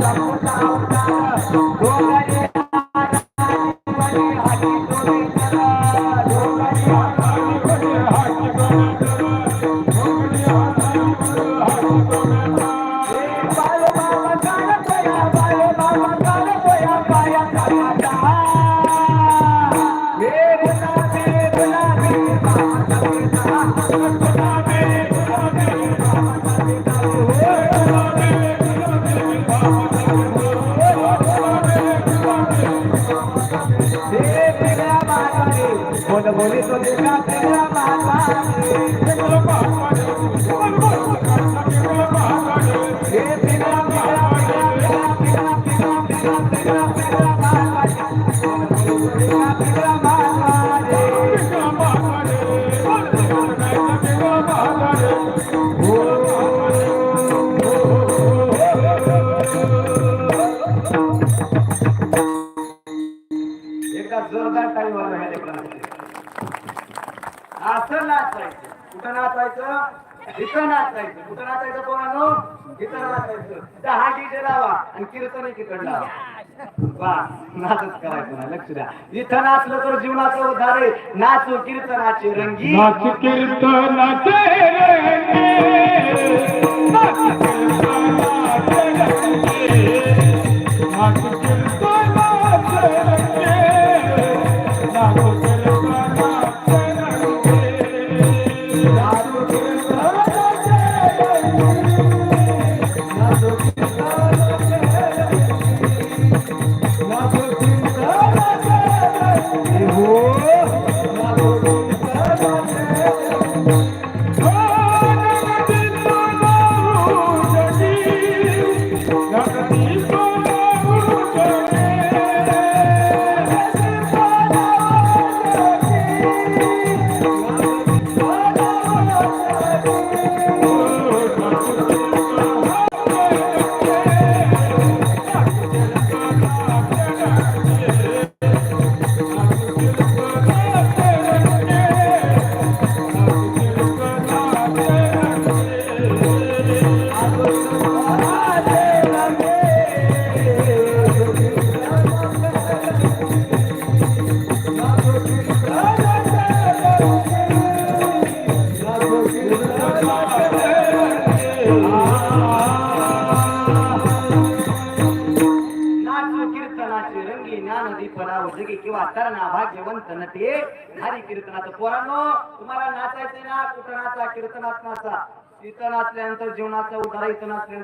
down, down, down. Bye. असं नाचायचं. कुठं नाचायचं? इथं नाचायचं. कुठं नाचायचं कोणानो इथं नाचायचं. हा डीजे लावा आणि कीर्तन तिकडे लावा. बा नाचच करायचं ना लक्ष द्या. इथं नाचलं तर जीवनाचं उद्धार आहे. कीर्तनाचे कीर्तनाची रंगी. कीर्तनाचे जगे किंवा तरणा भाग्यवंत नटे. हरी कीर्तनाचं पोरांनो तुम्हाला नाचायचं ना? कुठं नाचा? कीर्तनात नाचा. कीर्तनातल्यानंतर जीवनाचा उदार इथं नाचल्यानंतर